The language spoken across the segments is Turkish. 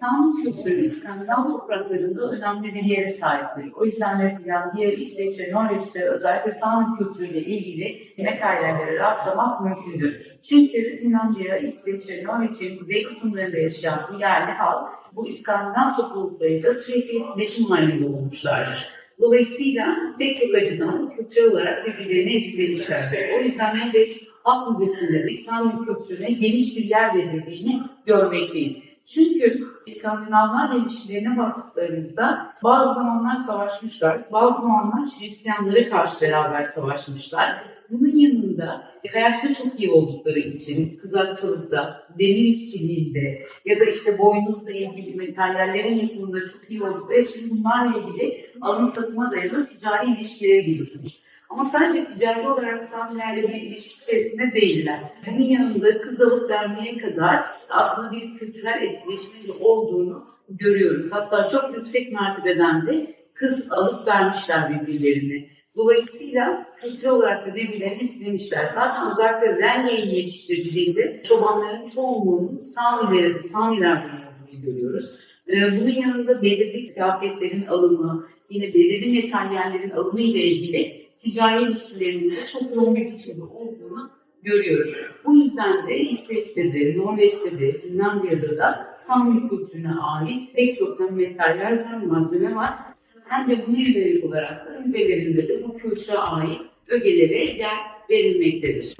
Sami kültürü İskandinav topraklarında önemli bir yere sahiptir. O yüzden de Finlandiya, İsveç ve Norveç'te özellikle Sami kültürüyle ilgili materyallere rastlamak mümkündür. Çünkü Finlandiya, İsveç ve Norveç'in kuzey kısımlarında yaşayan bu yerli halk bu İskandinav topluluklarıyla sürekli etkileşim halinde olmuşlardır. Dolayısıyla pek çok açıdan kültürel olarak birbirlerini etkilemişlerdir. O yüzden Norveç halk müzesinde de Sami kültürüne geniş bir yer verildiğini görmekteyiz. Çünkü İskandinavlarla ilişkilerine baktıklarımızda bazı zamanlar savaşmışlar, bazı zamanlar Hristiyanlara karşı beraber savaşmışlar. Bunun yanında hayatta çok iyi oldukları için kızakçılıkta, demir işçiliğinde ya da işte boynuzla ilgili materyallerin yapımında çok iyi oldukları için bunlarla ilgili alım satıma dayalı ticari ilişkileri gelişmiş. Ama sadece ticari olarak Samilerle bir ilişki içerisinde değiller. Bunun yanında kız alıp vermeye kadar aslında bir kültürel etkileşimin olduğunu görüyoruz. Hatta çok yüksek mertebeden de kız alıp vermişler birbirlerini. Dolayısıyla kültürel olarak da birbirlerini etkilemişler. Zaten özellikle rengeyi yetiştiriciliğinde çobanların çoğunluğunun Samileri, Samilerden olduğunu görüyoruz. Ee, Bunun yanında belirli kıyafetlerin alımı, yine belirli materyallerin alımı ile ilgili ticari ilişkilerinin de çok yoğun bir biçimde olduğunu görüyoruz. Bu yüzden de İsveç'te de, Norveç'te de, Finlandiya'da da Sami kültürüne ait pek çok hem materyaller hem malzeme var. Hem de bunun yönelik olarak da müzelerinde de bu kültüre ait ögelere yer verilmektedir.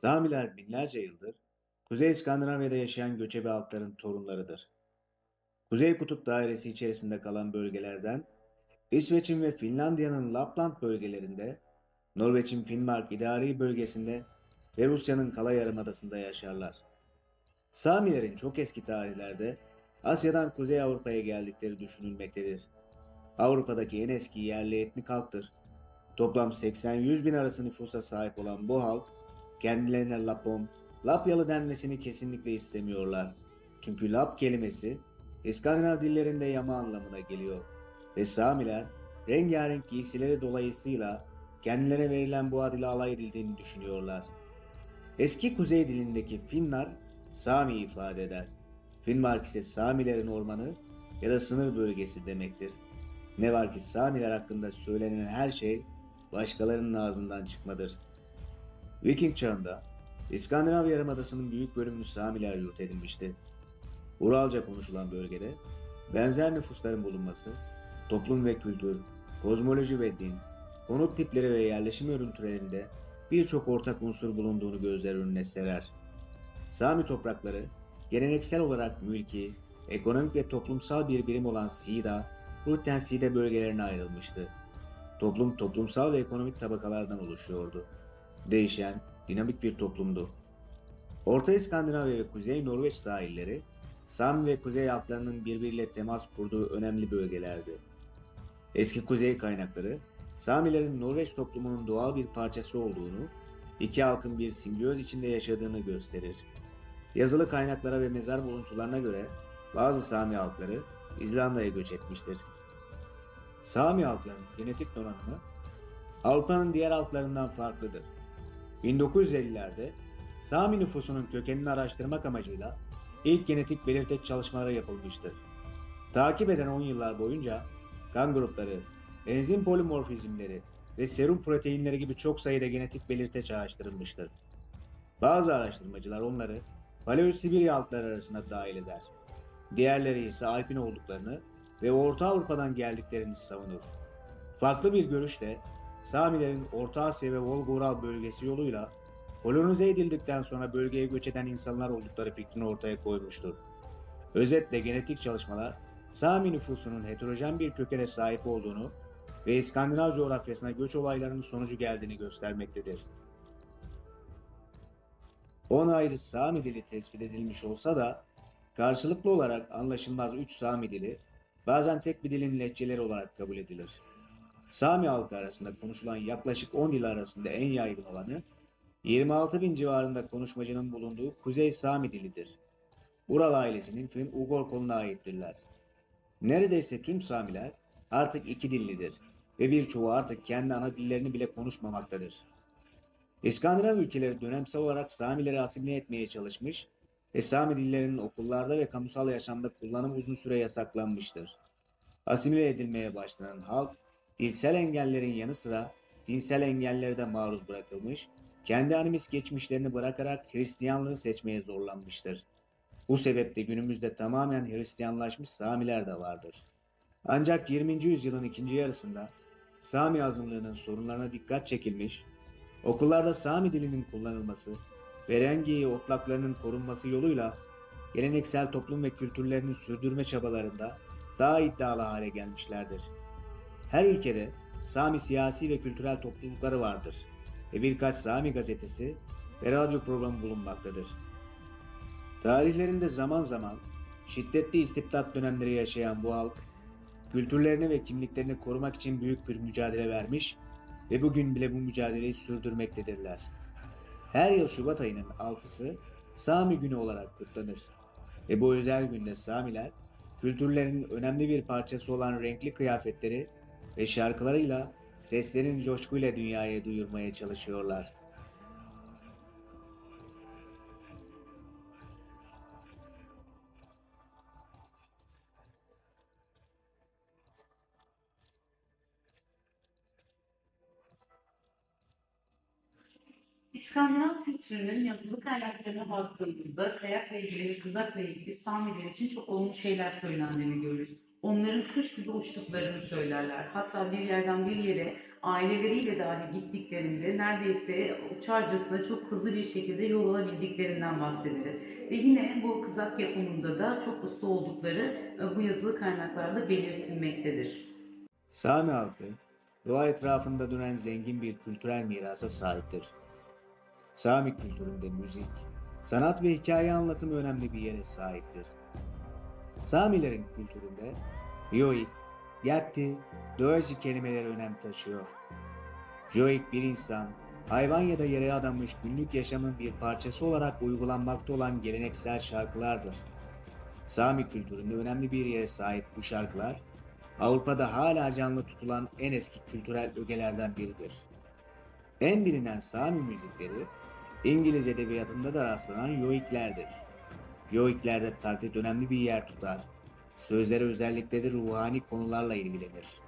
Samiler binlerce yıldır Kuzey İskandinavya'da yaşayan göçebe halkların torunlarıdır. Kuzey Kutup Dairesi içerisinde kalan bölgelerden İsveç'in ve Finlandiya'nın Lapland bölgelerinde, Norveç'in Finnmark idari bölgesinde ve Rusya'nın Kala Yarımadası'nda yaşarlar. Samilerin çok eski tarihlerde Asya'dan Kuzey Avrupa'ya geldikleri düşünülmektedir. Avrupa'daki en eski yerli etnik halktır. Toplam 80-100 bin arası nüfusa sahip olan bu halk kendilerine Lapon, Lapyalı denmesini kesinlikle istemiyorlar. Çünkü Lap kelimesi İskandinav dillerinde yama anlamına geliyor. Ve Samiler rengarenk giysileri dolayısıyla kendilerine verilen bu ad alay edildiğini düşünüyorlar. Eski kuzey dilindeki Finnar Sami ifade eder. Finnmark ise Samilerin ormanı ya da sınır bölgesi demektir. Ne var ki Samiler hakkında söylenen her şey başkalarının ağzından çıkmadır. Viking çağında İskandinav Yarımadası'nın büyük bölümünü Samiler yurt edinmişti. Uralca konuşulan bölgede benzer nüfusların bulunması, toplum ve kültür, kozmoloji ve din, konut tipleri ve yerleşim örüntülerinde birçok ortak unsur bulunduğunu gözler önüne serer. Sami toprakları geleneksel olarak mülki, ekonomik ve toplumsal bir birim olan Sida, Rutten Side bölgelerine ayrılmıştı. Toplum toplumsal ve ekonomik tabakalardan oluşuyordu değişen, dinamik bir toplumdu. Orta İskandinavya ve Kuzey Norveç sahilleri, Sami ve Kuzey halklarının birbiriyle temas kurduğu önemli bölgelerdi. Eski Kuzey kaynakları, Samilerin Norveç toplumunun doğal bir parçası olduğunu, iki halkın bir simbiyoz içinde yaşadığını gösterir. Yazılı kaynaklara ve mezar buluntularına göre bazı Sami halkları İzlanda'ya göç etmiştir. Sami halklarının genetik donanımı Avrupa'nın diğer halklarından farklıdır. 1950'lerde Sami nüfusunun kökenini araştırmak amacıyla ilk genetik belirteç çalışmaları yapılmıştır. Takip eden 10 yıllar boyunca kan grupları, enzim polimorfizmleri ve serum proteinleri gibi çok sayıda genetik belirteç araştırılmıştır. Bazı araştırmacılar onları Paleosibirya halkları arasına dahil eder. diğerleri ise Alpin olduklarını ve Orta Avrupa'dan geldiklerini savunur. Farklı bir görüş de Samilerin Orta Asya ve Volga-Ural bölgesi yoluyla kolonize edildikten sonra bölgeye göç eden insanlar oldukları fikrini ortaya koymuştur. Özetle genetik çalışmalar Sami nüfusunun heterojen bir kökene sahip olduğunu ve İskandinav coğrafyasına göç olaylarının sonucu geldiğini göstermektedir. 10 ayrı Sami dili tespit edilmiş olsa da karşılıklı olarak anlaşılmaz 3 Sami dili bazen tek bir dilin lehçeleri olarak kabul edilir. Sami halkı arasında konuşulan yaklaşık 10 dil arasında en yaygın olanı 26 bin civarında konuşmacının bulunduğu Kuzey Sami dilidir. Ural ailesinin Fin-Ugor koluna aittirler. Neredeyse tüm Samiler artık iki dillidir ve birçoğu artık kendi ana dillerini bile konuşmamaktadır. İskandinav ülkeleri dönemsel olarak Samileri asimile etmeye çalışmış ve Sami dillerinin okullarda ve kamusal yaşamda kullanımı uzun süre yasaklanmıştır. Asimile edilmeye başlanan halk, dilsel engellerin yanı sıra dinsel engellere de maruz bırakılmış, kendi animist geçmişlerini bırakarak Hristiyanlığı seçmeye zorlanmıştır. Bu sebeple günümüzde tamamen Hristiyanlaşmış Samiler de vardır. Ancak 20. yüzyılın ikinci yarısında Sami azınlığının sorunlarına dikkat çekilmiş, okullarda Sami dilinin kullanılması ve rengiyi otlaklarının korunması yoluyla geleneksel toplum ve kültürlerini sürdürme çabalarında daha iddialı hale gelmişlerdir. Her ülkede Sami siyasi ve kültürel toplulukları vardır ve birkaç Sami gazetesi ve radyo programı bulunmaktadır. Tarihlerinde zaman zaman şiddetli istibdat dönemleri yaşayan bu halk, kültürlerini ve kimliklerini korumak için büyük bir mücadele vermiş ve bugün bile bu mücadeleyi sürdürmektedirler. Her yıl Şubat ayının 6'sı Sami Günü olarak kutlanır. Ve bu özel günde Samiler, kültürlerinin önemli bir parçası olan renkli kıyafetleri ve şarkılarıyla seslerin coşkuyla dünyaya duyurmaya çalışıyorlar. İskandinav kültürünün yazılı kaynaklarına baktığımızda kayakla ilgili kızakla ilgili Samiler için çok olumlu şeyler söylendiğini görürüz. Onların kuş gibi uçtuklarını söylerler. Hatta bir yerden bir yere aileleriyle dahi gittiklerinde neredeyse uçarcasına çok hızlı bir şekilde yol alabildiklerinden bahsedilir. Ve yine bu kızak yapımında da çok usta oldukları e, bu yazılı kaynaklarda belirtilmektedir. Sami halkı, doğa etrafında dönen zengin bir kültürel mirasa sahiptir. Sami kültüründe müzik, sanat ve hikaye anlatımı önemli bir yere sahiptir. Samilerin kültüründe Yoik, Yakti, Döğeci kelimeleri önem taşıyor. Joik bir insan, hayvan ya da yere adanmış günlük yaşamın bir parçası olarak uygulanmakta olan geleneksel şarkılardır. Sami kültüründe önemli bir yere sahip bu şarkılar, Avrupa'da hala canlı tutulan en eski kültürel ögelerden biridir. En bilinen Sami müzikleri, İngiliz edebiyatında da rastlanan yoiklerdir. Yoiklerde taklit önemli bir yer tutar. Sözleri özellikle de ruhani konularla ilgilenir.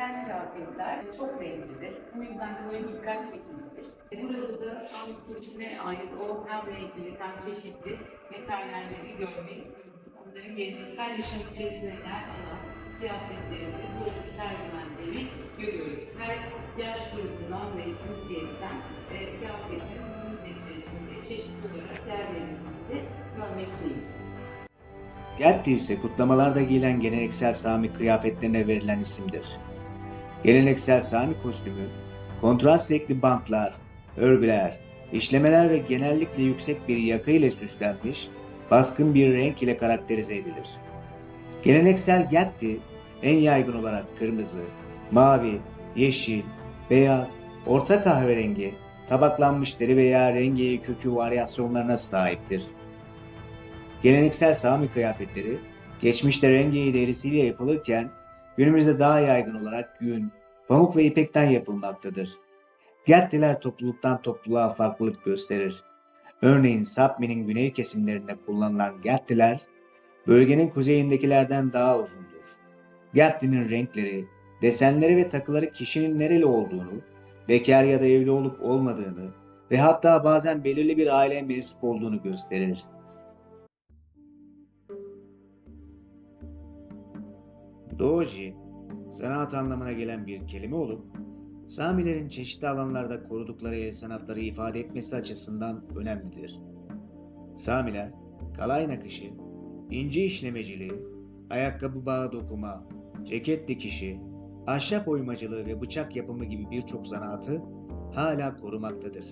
Geleneksel kıyafetler çok renklidir. Bu yüzden de böyle dikkat çekicidir. Burada da Sami kültürüne ait o hem renkli hem çeşitli metallerleri görmek, onların geleneksel yaşam içerisinde yer alan kıyafetlerini burada sergilendiğini görüyoruz. Her yaş grubundan ve cinsiyetten e, kıyafetin gün içerisinde çeşitli olarak yer verildiğini görmekteyiz. Gerti ise kutlamalarda giyilen geleneksel Sami kıyafetlerine verilen isimdir. Geleneksel Sami kostümü, kontrast renkli bantlar, örgüler, işlemeler ve genellikle yüksek bir yaka ile süslenmiş, baskın bir renk ile karakterize edilir. Geleneksel Gerti, en yaygın olarak kırmızı, mavi, yeşil, beyaz, orta kahverengi, tabaklanmış deri veya rengi kökü varyasyonlarına sahiptir. Geleneksel Sami kıyafetleri geçmişte rengeyi derisiyle yapılırken günümüzde daha yaygın olarak yün, pamuk ve ipekten yapılmaktadır. Gerttiler topluluktan topluluğa farklılık gösterir. Örneğin Sapmi'nin güney kesimlerinde kullanılan Gerttiler, bölgenin kuzeyindekilerden daha uzundur. Gertti'nin renkleri, desenleri ve takıları kişinin nereli olduğunu, bekar ya da evli olup olmadığını ve hatta bazen belirli bir aileye mensup olduğunu gösterir. Doji, sanat anlamına gelen bir kelime olup, Samilerin çeşitli alanlarda korudukları el sanatları ifade etmesi açısından önemlidir. Samiler, kalay nakışı, inci işlemeciliği, ayakkabı bağı dokuma, ceket dikişi, ahşap oymacılığı ve bıçak yapımı gibi birçok zanaatı hala korumaktadır.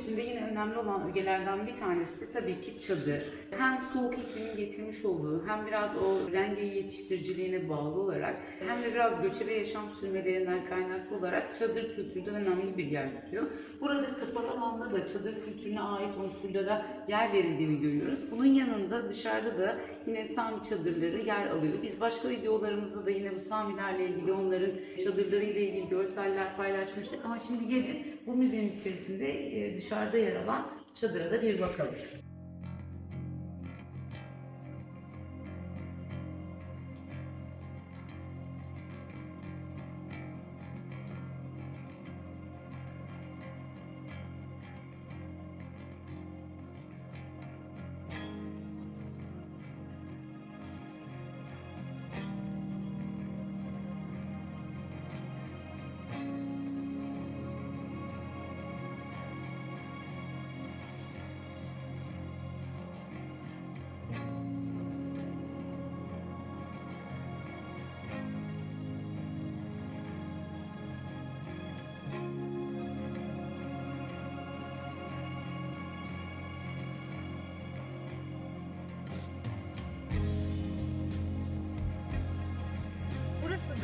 Kültüründe yine önemli olan ögelerden bir tanesi de tabii ki çadır. Hem soğuk iklimin getirmiş olduğu hem biraz o rengeyi yetiştiriciliğine bağlı olarak hem de biraz göçebe yaşam sürmelerinden kaynaklı olarak çadır kültürde önemli bir yer tutuyor. Burada kapalı alanda da çadır kültürüne ait unsurlara yer verildiğini görüyoruz. Bunun yanında dışarıda da yine Sami çadırları yer alıyor. Biz başka videolarımızda da yine bu Samilerle ilgili onların çadırlarıyla ilgili görseller paylaşmıştık. Ama şimdi gelin bu müzenin içerisinde e, dışarıda yer alan çadıra da bir bakalım.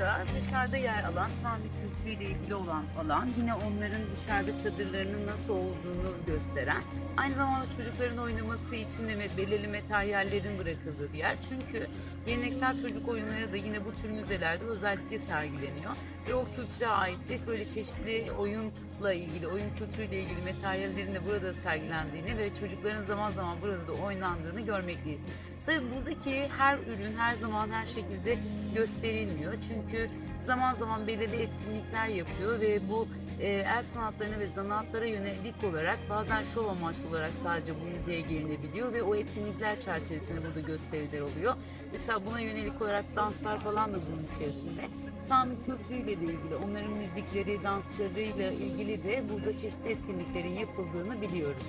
Da dışarıda yer alan Sami kültürüyle ilgili olan alan. Yine onların dışarıda çadırlarının nasıl olduğunu gösteren. Aynı zamanda çocukların oynaması için de belirli materyallerin bırakıldığı bir yer. Çünkü geleneksel çocuk oyunları da yine bu tür müzelerde özellikle sergileniyor. Ve o kültüre ait de böyle çeşitli oyunla ilgili, oyun kültürüyle ilgili materyallerin de burada sergilendiğini ve çocukların zaman zaman burada da oynandığını görmekteyiz. Tabii buradaki her ürün her zaman her şekilde gösterilmiyor. Çünkü zaman zaman belirli etkinlikler yapıyor ve bu e, el sanatlarına ve zanaatlara yönelik olarak bazen şov amaçlı olarak sadece bu müzeye gelinebiliyor ve o etkinlikler çerçevesinde burada gösteriler oluyor. Mesela buna yönelik olarak danslar falan da bunun içerisinde. Sami kültürüyle de ilgili, onların müzikleri, danslarıyla ilgili de burada çeşitli etkinliklerin yapıldığını biliyoruz.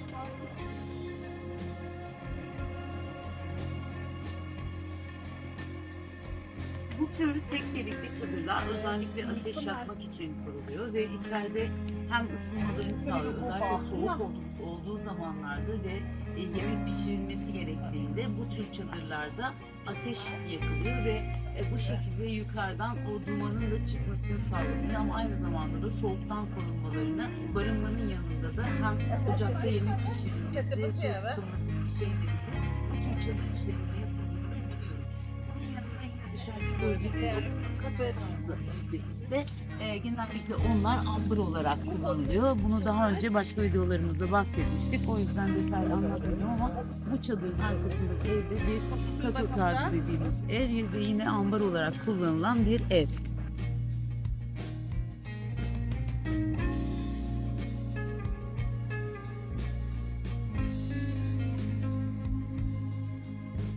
Bu tür tek delikli çadırlar özellikle ateş yakmak için kuruluyor ve içeride hem ısınmalarını sağlıyor. Özellikle soğuk olduğu, zamanlarda ve e, yemek pişirilmesi gerektiğinde bu tür çadırlarda ateş yakılıyor ve e, bu şekilde yukarıdan o dumanın da çıkmasını sağlanıyor ama aynı zamanda da soğuktan korunmalarını barınmanın yanında da hem ocakta yemek pişirilmesi, su ısıtılması gibi şeyleri bu tür çadır işlerinde tarzı evde ise genellikle onlar ambır olarak kullanılıyor. Bunu daha önce başka videolarımızda bahsetmiştik. O yüzden detaylı anlatmıyorum ama bu çadırın arkasındaki evde bir kato tarzı dediğimiz ev ve yine ambar olarak kullanılan bir ev.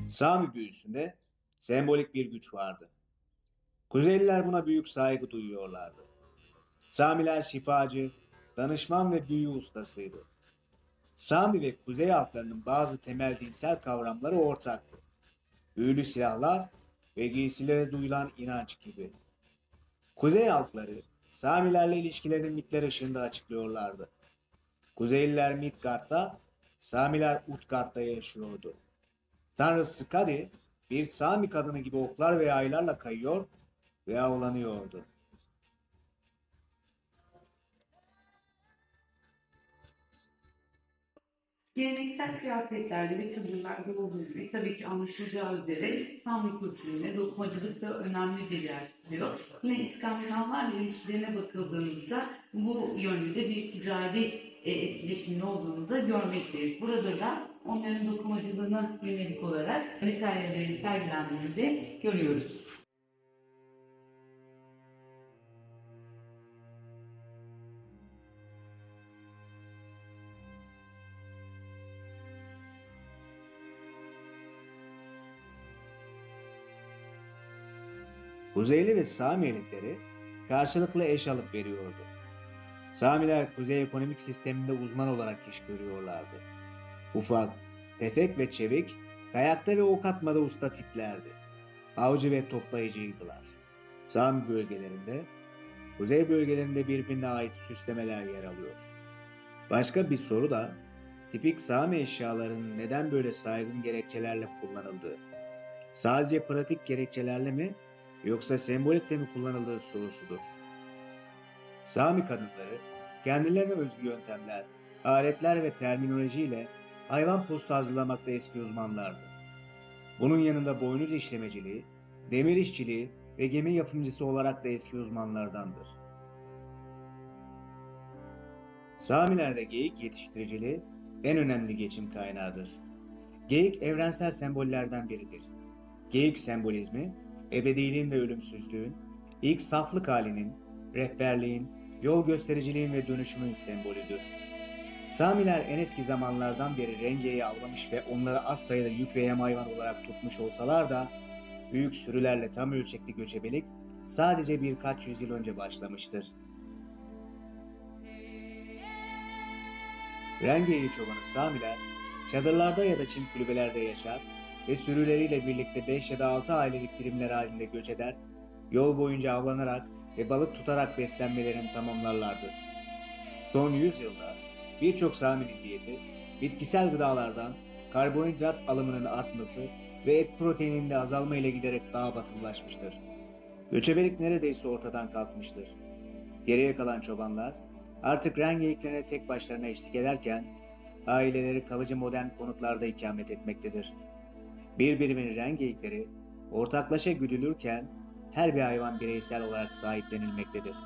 Sami büyüsünde sembolik bir güç vardı. Kuzeyliler buna büyük saygı duyuyorlardı. Samiler şifacı, danışman ve büyü ustasıydı. Sami ve Kuzey halklarının bazı temel dinsel kavramları ortaktı. Büyülü silahlar ve giysilere duyulan inanç gibi. Kuzey halkları Samilerle ilişkilerini mitler ışığında açıklıyorlardı. Kuzeyliler Midgard'da, Samiler Utgard'da yaşıyordu. Tanrı Skadi bir Sami kadını gibi oklar ve yaylarla kayıyor ve avlanıyordu. Geleneksel kıyafetlerde ve çadırlarda olduğu gibi tabii ki anlaşılacağı üzere Sami kültüründe dokumacılık da önemli bir yer tutuyor. Yine İskandinavlarla ilişkilerine bakıldığımızda bu yönde de bir ticari e, etkileşimin olduğunu da görmekteyiz. Burada da onların dokumacılığına yönelik olarak materyallerin sergilendiğini de görüyoruz. Kuzeyli ve Sami elitleri karşılıklı eş alıp veriyordu. Samiler Kuzey ekonomik sisteminde uzman olarak iş görüyorlardı. Ufak, tefek ve çevik, kayakta ve ok atmada usta tiplerdi. Avcı ve toplayıcıydılar. Sami bölgelerinde, Kuzey bölgelerinde birbirine ait süslemeler yer alıyor. Başka bir soru da tipik Sami eşyalarının neden böyle saygın gerekçelerle kullanıldığı. Sadece pratik gerekçelerle mi yoksa sembolik de mi kullanıldığı sorusudur. Sami kadınları kendilerine özgü yöntemler, aletler ve terminolojiyle hayvan postu hazırlamakta eski uzmanlardı. Bunun yanında boynuz işlemeciliği, demir işçiliği ve gemi yapımcısı olarak da eski uzmanlardandır. Samilerde geyik yetiştiriciliği en önemli geçim kaynağıdır. Geyik evrensel sembollerden biridir. Geyik sembolizmi ebediliğin ve ölümsüzlüğün, ilk saflık halinin, rehberliğin, yol göstericiliğin ve dönüşümün sembolüdür. Samiler en eski zamanlardan beri rengeyi avlamış ve onları az sayıda yük ve yem hayvan olarak tutmuş olsalar da büyük sürülerle tam ölçekli göçebelik sadece birkaç yüzyıl önce başlamıştır. Rengeyi çobanı Samiler çadırlarda ya da çim kulübelerde yaşar ve sürüleriyle birlikte 5 ya da 6 ailelik birimler halinde göç eder, yol boyunca avlanarak ve balık tutarak beslenmelerini tamamlarlardı. Son 100 yılda birçok Sami'nin diyeti, bitkisel gıdalardan karbonhidrat alımının artması ve et proteininde azalma ile giderek daha batılılaşmıştır. Göçebelik neredeyse ortadan kalkmıştır. Geriye kalan çobanlar artık rengeyiklerine tek başlarına eşlik ederken aileleri kalıcı modern konutlarda ikamet etmektedir. Birbirinin rengeyikleri ortaklaşa güdülürken her bir hayvan bireysel olarak sahiplenilmektedir.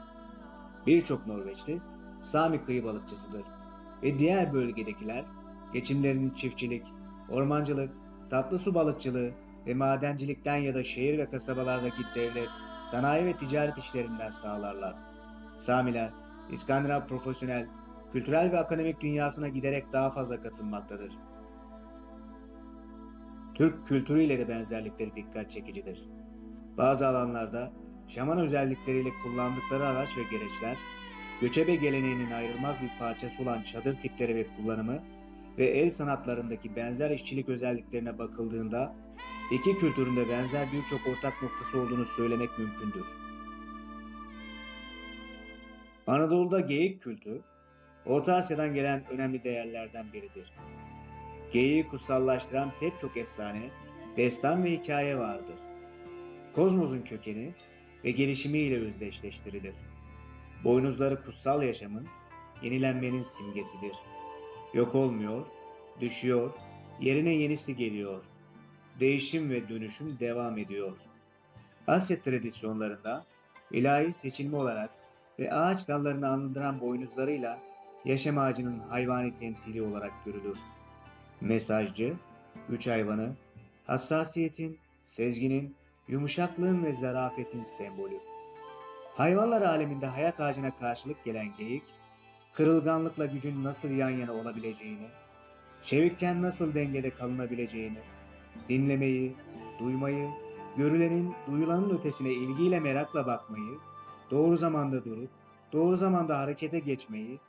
Birçok Norveçli Sami kıyı balıkçısıdır ve diğer bölgedekiler geçimlerini çiftçilik, ormancılık, tatlı su balıkçılığı ve madencilikten ya da şehir ve kasabalardaki devlet, sanayi ve ticaret işlerinden sağlarlar. Samiler, İskandinav profesyonel, kültürel ve akademik dünyasına giderek daha fazla katılmaktadır. Türk kültürüyle de benzerlikleri dikkat çekicidir. Bazı alanlarda şaman özellikleriyle kullandıkları araç ve gereçler, göçebe geleneğinin ayrılmaz bir parçası olan çadır tipleri ve kullanımı ve el sanatlarındaki benzer işçilik özelliklerine bakıldığında iki kültüründe benzer birçok ortak noktası olduğunu söylemek mümkündür. Anadolu'da geyik kültü, Orta Asya'dan gelen önemli değerlerden biridir. Geyiği kutsallaştıran pek çok efsane, destan ve hikaye vardır. Kozmos'un kökeni ve gelişimiyle özdeşleştirilir. Boynuzları kutsal yaşamın, yenilenmenin simgesidir. Yok olmuyor, düşüyor, yerine yenisi geliyor. Değişim ve dönüşüm devam ediyor. Asya tradisyonlarında ilahi seçilme olarak ve ağaç dallarını andıran boynuzlarıyla yaşam ağacının hayvani temsili olarak görülür. Mesajcı, üç hayvanı, hassasiyetin, sezginin, yumuşaklığın ve zarafetin sembolü. Hayvanlar aleminde hayat ağacına karşılık gelen geyik, kırılganlıkla gücün nasıl yan yana olabileceğini, çevikken nasıl dengede kalınabileceğini, dinlemeyi, duymayı, görülenin, duyulanın ötesine ilgiyle merakla bakmayı, doğru zamanda durup, doğru zamanda harekete geçmeyi,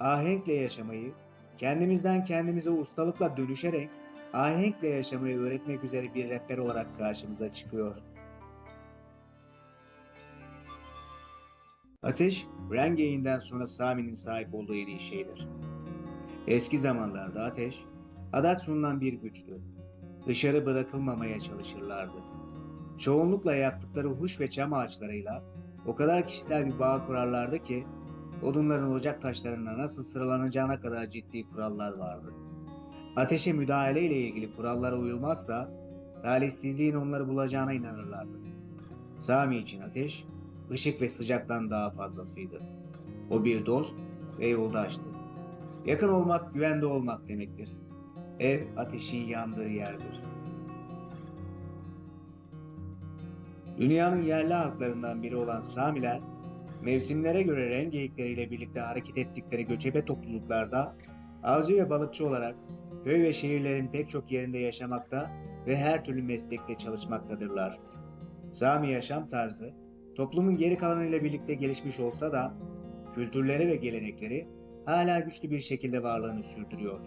ahenkle yaşamayı, kendimizden kendimize ustalıkla dönüşerek ahenkle yaşamayı öğretmek üzere bir rehber olarak karşımıza çıkıyor. Ateş, Rengeyinden sonra Sami'nin sahip olduğu en iyi şeydir. Eski zamanlarda ateş, adak sunulan bir güçtü. Dışarı bırakılmamaya çalışırlardı. Çoğunlukla yaptıkları huş ve çam ağaçlarıyla o kadar kişisel bir bağ kurarlardı ki odunların ocak taşlarına nasıl sıralanacağına kadar ciddi kurallar vardı. Ateşe müdahale ile ilgili kurallara uyulmazsa talihsizliğin onları bulacağına inanırlardı. Sami için ateş, ışık ve sıcaktan daha fazlasıydı. O bir dost ve yoldaştı. Yakın olmak güvende olmak demektir. Ev ateşin yandığı yerdir. Dünyanın yerli halklarından biri olan Samiler, mevsimlere göre renk geyikleriyle birlikte hareket ettikleri göçebe topluluklarda avcı ve balıkçı olarak köy ve şehirlerin pek çok yerinde yaşamakta ve her türlü meslekte çalışmaktadırlar. Sami yaşam tarzı, toplumun geri kalanıyla birlikte gelişmiş olsa da kültürleri ve gelenekleri hala güçlü bir şekilde varlığını sürdürüyor.